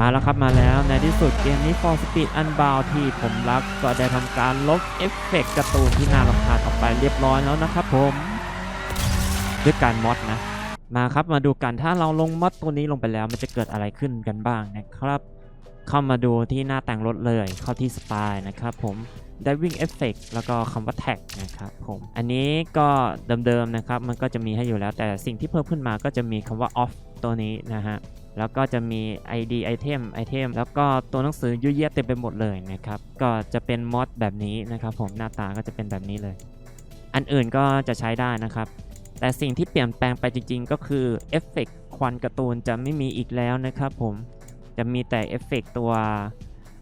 มาแล้วครับมาแล้วในที่สุดเกมนี้ For Speed Unbound ที่ผมรักก็ได้ทำการลบเอฟเฟกต์การ์ตูนที่น่ารำคาญออกไปเรียบร้อยแล้วนะครับผม ด้วยการมอดนะ มาครับมาดูกันถ้าเราลงมอดตัวนี้ลงไปแล้ว มันจะเกิดอะไรขึ้นกันบ้างนะครับ เข้ามาดูที่หน้าแต่งรถเลยเข้าที่สไตล์นะครับผม Diving Effect แล้วก็คำว่า Tag นะครับผม อันนี้ก็เดิมๆนะครับ มันก็จะมีให้อยู่แล้ว แต่สิ่งที่เพิ่มขึ้นมาก็จะมีคำว่า Off ตัวนี้นะฮะ แล้วก็จะมี ID Item Item แล้วก็ตัวหนังสือยุ่ยเยียเต็มไปหมดเลยนะครับ ก็จะเป็นมอดแบบนี้นะครับผมหน้าตาก็จะเป็นแบบนี้เลย อันอื่นก็จะใช้ได้นะครับ แต่สิ่งที่เปลี่ยนแปลงไปจริง ๆ ก็คือเอฟเฟกต์ควันการ์ตูนจะไม่มีอีกแล้วนะครับผมจะมีแต่เอฟเฟกต์ตัว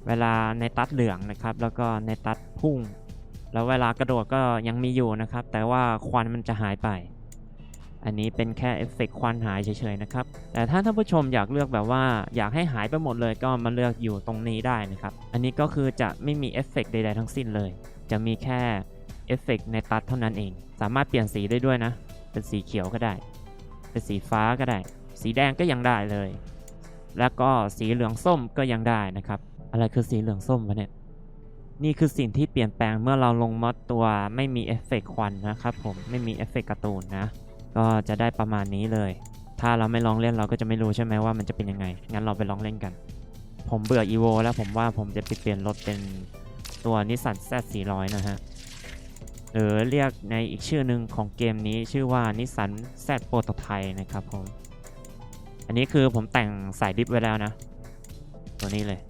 เวลาในตัดเหลืองนะครับ แล้วก็ในตัดพุ่ง แล้วเวลากระโดดก็ยังมีอยู่นะครับ แต่ว่าควันมันจะหายไป อันนี้เป็นแค่เอฟเฟกต์ควันหายเฉยๆนะครับ แต่ถ้าท่านผู้ชมอยากเลือกแบบว่าอยากให้หายไปหมดเลยก็มาเลือกอยู่ตรงนี้ได้นะครับ อันนี้ก็คือจะไม่มีเอฟเฟกต์ใดๆทั้งสิ้นเลย จะมีแค่เอฟเฟกต์ในตัดเท่านั้นเอง สามารถเปลี่ยนสีได้ด้วยนะ เป็นสีเขียวก็ได้ เป็นสีฟ้าก็ได้ สีแดงก็ยังได้เลย แล้วก็สีเหลืองส้มก็ยังได้นะครับ อะไรคือสีเหลืองส้มวะเนี่ย นี่คือสิ่งที่เปลี่ยนแปลงเมื่อเราลงมอดตัวไม่มีเอฟเฟกต์ควันนะครับผม ไม่มีเอฟเฟกต์การ์ตูนนะ ก็จะได้ประมาณนี้เลย ถ้าเราไม่ลองเล่นเราก็จะไม่รู้ใช่ไหมว่ามันจะเป็นยังไง งั้นเราไปลองเล่นกัน ผมเบื่อ EVO แล้วผมว่าผมจะไปเปลี่ยนรถเป็นตัวนิสสัน Z 400นะฮะ หรือเรียกในอีกชื่อหนึ่งของเกมนี้ชื่อว่านิสสัน Z โปรโตไทนะครับผม อันนี้คือผมแต่งสายดิฟไว้แล้วนะ ตัวนี้เลย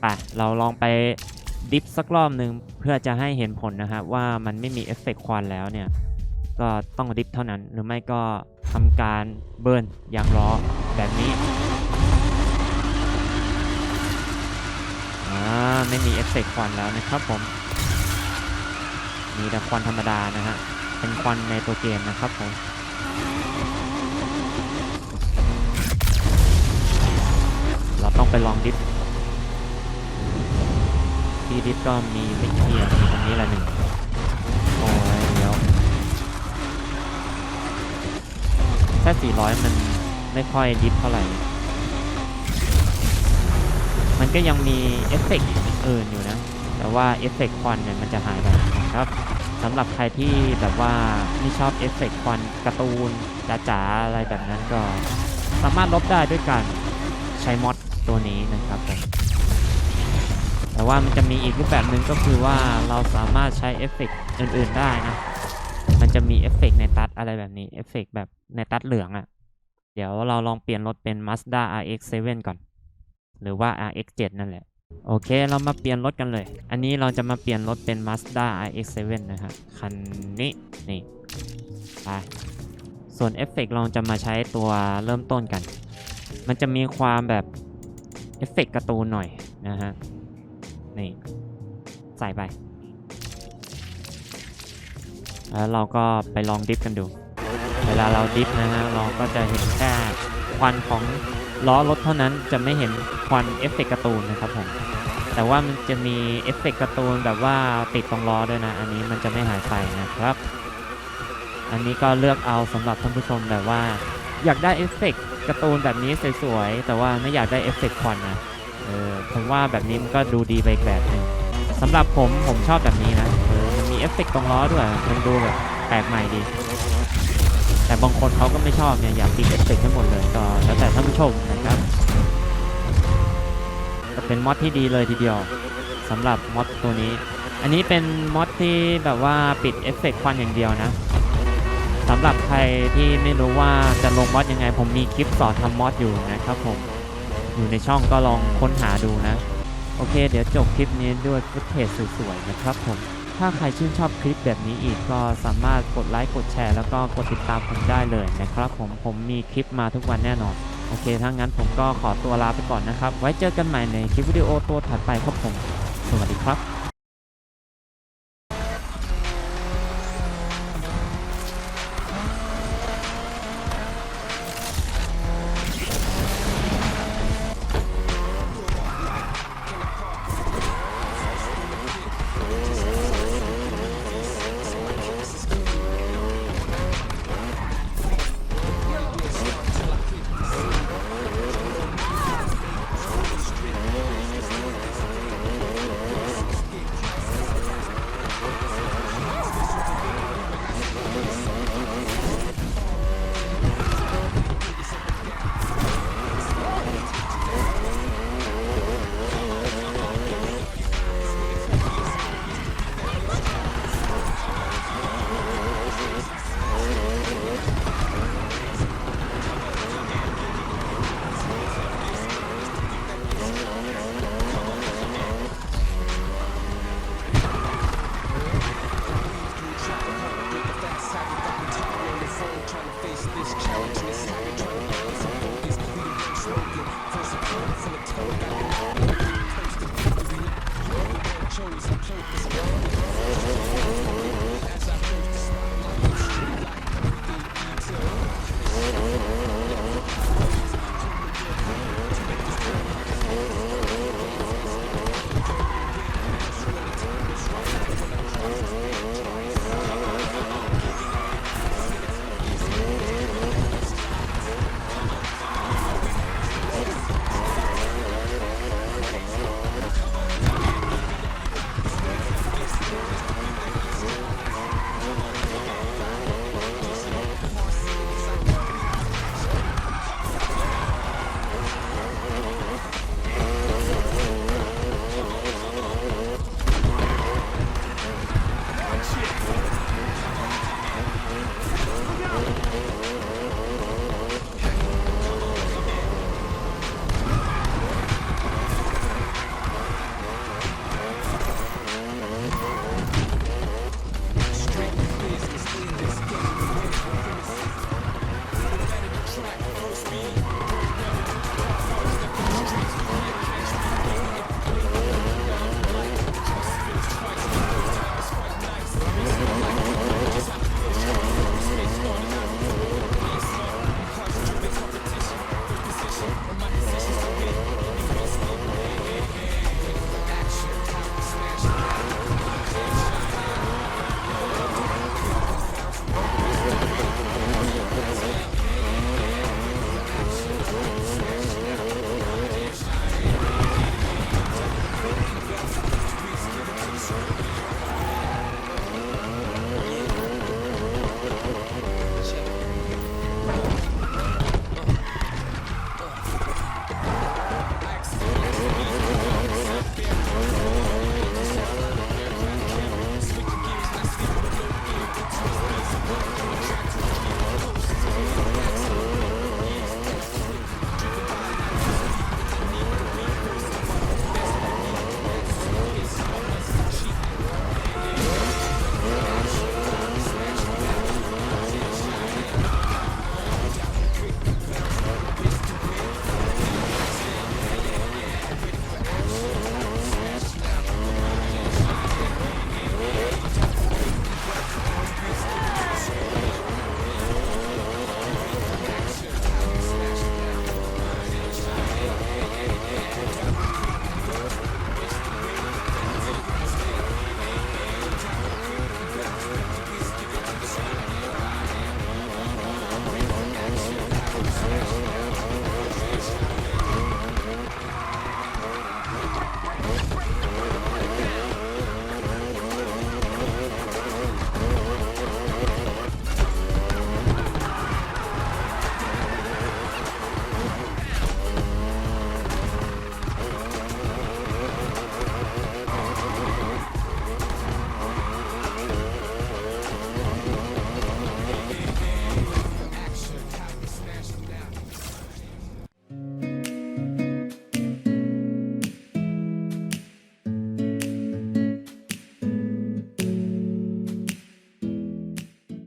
ไปเราลองไปดิฟสักรอบหนึ่งเพื่อจะให้เห็นผลนะครับว่ามันไม่มีเอฟเฟกต์ควันแล้วเนี่ย ก็ต้องดิฟเท่านั้น หรือไม่ก็ทำการเบิร์นยางล้อแบบนี้อ่าไม่มีเอฟเฟกควันแล้วนะครับผม มีแต่ควันธรรมดานะฮะ เป็นควันในตัวเกมนะครับผมเราต้องไปลองดิฟที่ดิฟก็มีไม่กี่ที่อะมีตรงนี้ละหนึ่ง ค่400 มันไม่ค่อยดิฟเท่าไหร่ มันก็ยังมีเอฟเฟกต์อื่นอยู่นะ แต่ว่าเอฟเฟกต์ควันเนี่ยมันจะหายไปนะครับสำหรับใครที่แบบว่าไม่ชอบเอฟเฟกต์ควันการ์ตูนจ๋าๆอะไรแบบนั้นก็สามารถลบได้ด้วยการใช้มอดตัวนี้นะครับผมแต่ว่ามันจะมีอีกรูปแบบหนึ่งก็คือว่าเราสามารถใช้เอฟเฟกต์อื่น ๆ ได้นะ จะมีเอฟเฟกต์ในตัดอะไรแบบนี้เอฟเฟกต์แบบในตัดเหลืองอะ่ะ เดี๋ยวเราลองเปลี่ยนรถเป็น Mazda RX-7 ก่อน หรือว่า RX-7 นั่นแหละ โอเคเรามาเปลี่ยนรถกันเลย อันนี้เราจะมาเปลี่ยนรถเป็น Mazda RX-7 นะครับคันนี้ นี่ไปส่วนเอฟเฟกต์เราจะมาใช้ตัวเริ่มต้นกัน มันจะมีความแบบเอฟเฟกต์การ์ตูนหน่อยนะฮะ นี่ ใส่ไป แล้วเราก็ไปลองดิฟกันดู เวลาเราดิฟนะฮะเราก็จะเห็นแค่ควันของล้อรถเท่านั้นจะไม่เห็นควันเอฟเฟกต์การ์ตูนนะครับผมแต่ว่ามันจะมีเอฟเฟกต์การ์ตูนแบบว่าติดตรงล้อด้วยนะ อันนี้มันจะไม่หายไปนะครับ อันนี้ก็เลือกเอาสำหรับท่านผู้ชมแบบว่า อยากได้เอฟเฟกต์การ์ตูนแบบนี้สวยๆแต่ว่าไม่อยากได้เอฟเฟกต์ควันนะเออผมว่าแบบนี้มันก็ดูดีไปอีกแบบนึงสำหรับผมผมชอบแบบนี้นะเออ เอฟเฟกต์ตรงล้อด้วยมันดูแบบแปลกใหม่ดี แต่บางคนเขาก็ไม่ชอบเนี่ยอยากติดเอฟเฟกต์ให้หมดเลยก็แล้วแต่ท่านผู้ชมนะครับก็เป็นมอดที่ดีเลยทีเดียวสำหรับมอดตัวนี้ อันนี้เป็นมอดที่แบบว่าปิดเอฟเฟกต์ควันอย่างเดียวนะสำหรับใครที่ไม่รู้ว่าจะลงมอดยังไง ผมมีคลิปสอนทำมอดอยู่นะครับผมอยู่ในช่องก็ลองค้นหาดูนะ โอเค เดี๋ยวจบคลิปนี้ด้วยฟุตเทจสวยๆนะครับผม ถ้าใครชื่นชอบคลิปแบบนี้อีกก็สามารถกดไลค์กดแชร์ แล้วก็กดติดตามผมได้เลยนะครับผมผมมีคลิปมาทุกวันแน่นอน โอเคถ้างั้นผมก็ขอตัวลาไปก่อนนะครับ ไว้เจอกันใหม่ในคลิปวิดีโอตัวถัดไปครับผม สวัสดีครับ